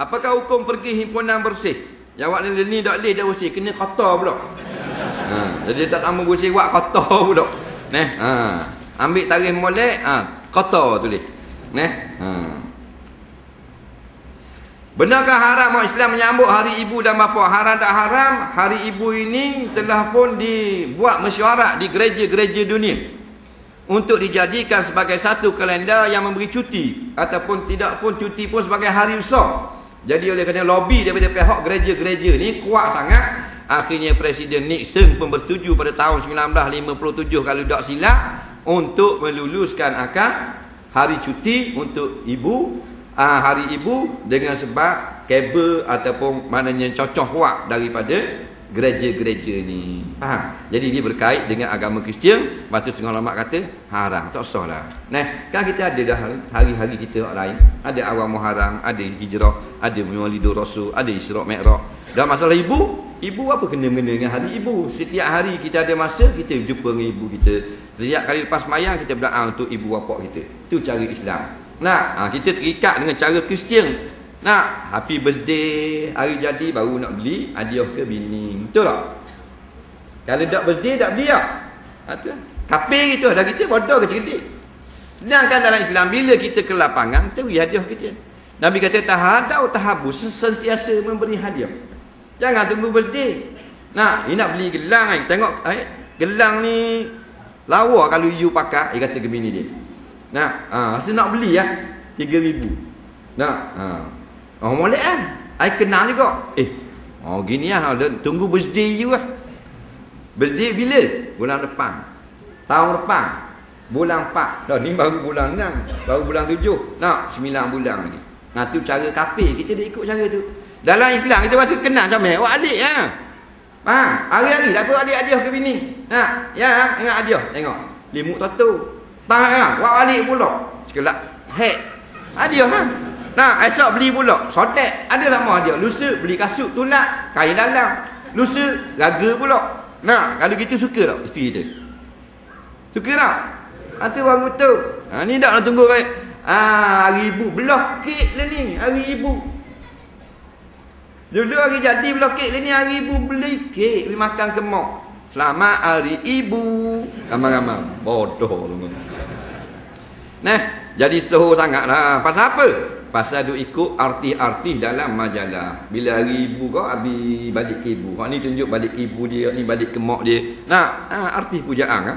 Apakah hukum pergi himpunan bersih? Jawab ni ni dak leh dah bersih kena kotor pula. Ha, jadi tak sama bersih buat kotor pula. Neh, ha. Ambil tarikh molek, ha, kotor tulis. Neh. Ha. Benarkah haram orang Islam menyambut hari ibu dan bapa? Haram tak haram? Hari ibu ini telah pun dibuat mesyuarat di gereja-gereja dunia untuk dijadikan sebagai satu kalender yang memberi cuti ataupun tidak pun cuti pun sebagai hari besar. Jadi oleh kerana lobby daripada pihak gereja-gereja ni kuat sangat, akhirnya Presiden Nixon pun bersetuju pada tahun 1957 kalau tak silap untuk meluluskan akan hari cuti untuk ibu uh, hari ibu dengan sebab kabel ataupun maknanya cocok kuat daripada gereja-gereja ni. Faham? Jadi dia berkait dengan agama Kristian, batu setengah ulama kata haram, tak sah lah. Nah, kan kita ada dah hari-hari kita lain, ada awal Muharram, ada hijrah, ada Maulidur Rasul, ada Isra Mi'raj. Dan masalah ibu, ibu apa kena-mena dengan hari ibu? Setiap hari kita ada masa kita jumpa dengan ibu kita. Setiap kali lepas mayang kita berdoa untuk ibu bapa kita. Itu cara Islam. Nak, ha, kita terikat dengan cara Kristian. Nak, happy birthday, hari jadi baru nak beli hadiah ke bini. Betul tak? Kalau tak birthday, tak beli tak? Ha, tu. Kapir itu, dah kita bodoh ke cerdik. Sedangkan dalam Islam, bila kita ke lapangan, kita beri hadiah kita. Nabi kata, tahadau tahabus, sentiasa memberi hadiah. Jangan tunggu birthday. Nak, ni nak beli gelang ni. Tengok, eh, gelang ni lawa kalau you pakai, dia kata ke bini dia. Nak, ha, rasa nak beli ya. Tiga ribu. Nak, ha. Oh, boleh ah. I kenal juga. Eh, oh gini lah. Tunggu birthday you lah. Birthday bila? Bulan depan. Tahun depan. Bulan empat. Dah ni baru bulan enam. Baru bulan tujuh. Nak, sembilan bulan lagi. Nah, tu cara kafe. Kita dah ikut cara tu. Dalam Islam, kita masih kenal macam ni. Awak adik ya. Faham? Hari-hari tak apa adik hadiah ke bini. Nah, ya, ingat hadiah. Tengok. Limuk tato. Tangan kan? Wak balik pula. Sekelak. Hek. Hadiah kan? Nah, esok beli pula. Sotek. Ada sama hadiah. Lusa beli kasut tulak. Kain dalam. Lusa raga pula. Nah, kalau gitu suka tak isteri kita? Suka tak? Itu ha, baru betul. Ha, ni tak nak tunggu baik. Ah, hari ibu. Belah kek lah ni. Hari ibu. Dulu hari jadi belah kek lah ni. Hari ibu beli kek. Beli makan kemak. Selamat hari ibu. Ramai-ramai. Bodoh. Nah, jadi seho sangatlah. Pasal apa? Pasal duk ikut arti-arti dalam majalah. Bila hari ibu kau habis balik ke ibu. Kau ni tunjuk balik ke ibu dia, ni balik ke mak dia. Nah, ha, arti pujaan kan?